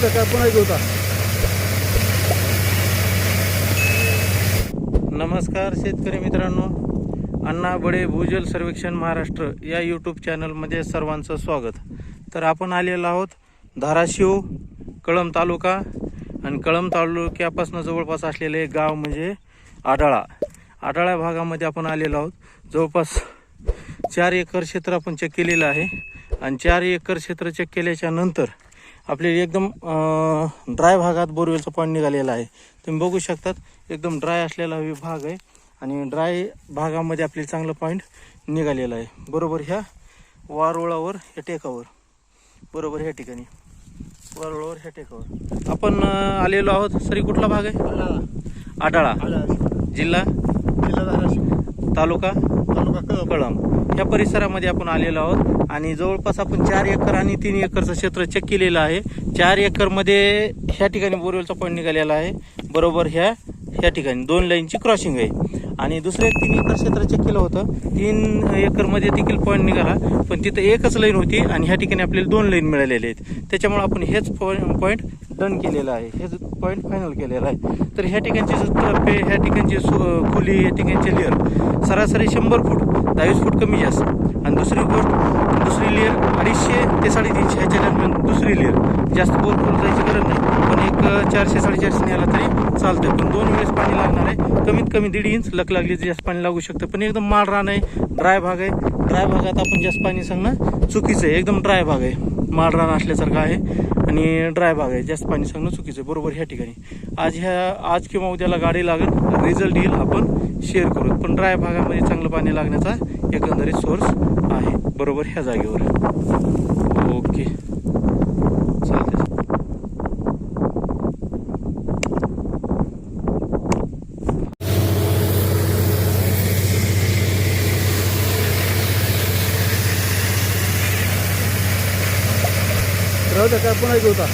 द्या काय पुन्हा होता. का नमस्कार शेतकरी मित्रांनो. अण्णा बडे भूजल सर्वेक्षण महाराष्ट्र या यूट्यूब चॅनलमध्ये सर्वांचं स्वागत. तर आपण आलेलो आहोत धाराशिव कळम तालुका आणि कळम तालुक्यापासून जवळपास असलेले एक गाव म्हणजे आडाळा आडाळा भागामध्ये आपण आलेलो आहोत. जवळपास चार एकर क्षेत्र आपण चेक केलेलं आहे. आणि चार एकर क्षेत्र चेक केल्याच्यानंतर आपल्याला एकदम ड्राय भागात बोरवेलचा पॉईंट निघालेला आहे. तुम्ही बघू शकतात एकदम ड्राय असलेला भाग आहे. आणि ड्राय भागामध्ये आपल्याला चांगलं पॉईंट निघालेलं आहे. बरोबर ह्या वारुळावर ह्या टेकावर. बरोबर ह्या ठिकाणी. वारुळावर ह्या टेकावर. आपण आलेलो आहोत सरी कुठला भाग आहे? आडाळा जिल्हा? जिल्हा तालुका? तालुका कळंब. ह्या परिसरामध्ये आपण आलेलो आहोत आणि जवळपास आपण चार एकर आणि तीन एकरचं क्षेत्र चेक केलेलं आहे. चार एकरमध्ये ह्या ठिकाणी बोरवेलचा पॉईंट निघालेला आहे. बरोबर ह्या ह्या ठिकाणी. दोन लाईनची क्रॉसिंग आहे. आणि दुसरं एक तीन एकर क्षेत्र चेक केलं होतं. तीन एकरमध्ये देखील पॉईंट निघाला पण तिथं एकच लाईन होती आणि ह्या ठिकाणी आपल्याला दोन लाईन मिळालेले आहेत. त्याच्यामुळे आपण हेच पॉईंट डन केलेलं आहे. हे पॉईंट फायनल केलेलं आहे. तर ह्या ठिकाणची जो टप्पे ह्या ठिकाणची सु- खोली ह्या ठिकाणचे लेअर सरासरी शंभर फूट दहावीस फूट कमी जास्त. आणि दुसरी गोष्ट दुसरी लेअर अडीचशे ते साडेतीनशे ह्याच्या दरम्यान दुसरी लेअर जास्त बोर खोल जायची गरज नाही. पण एक चारशे साडेचारशे न्यायला तरी चालतं पण दोन वेळेस पाणी लागणार आहे. कमीत कमी दीड इंच लक लागली जास्त पाणी लागू शकतं. पण एकदम माळ रान आहे ड्राय भाग आहे. ड्राय भागात आपण जास्त पाणी सांगणं चुकीचं आहे. एकदम ड्राय भाग आहे. माळरान असल्यासारखं आहे. आणि ड्राय भाग आहे. जास्त पाणी सांगणं चुकीचं बरोबर ह्या ठिकाणी. आज ह्या आज किंवा उद्याला गाडी लागेल. रिझल्ट येईल आपण शेअर करू पण ड्राय भागामध्ये चांगलं पाणी लागण्याचा एकंदरीत सोर्स आहे. बरोबर ह्या जागेवर. ओके चालते राहू द्या काय पुन्हा घेऊ का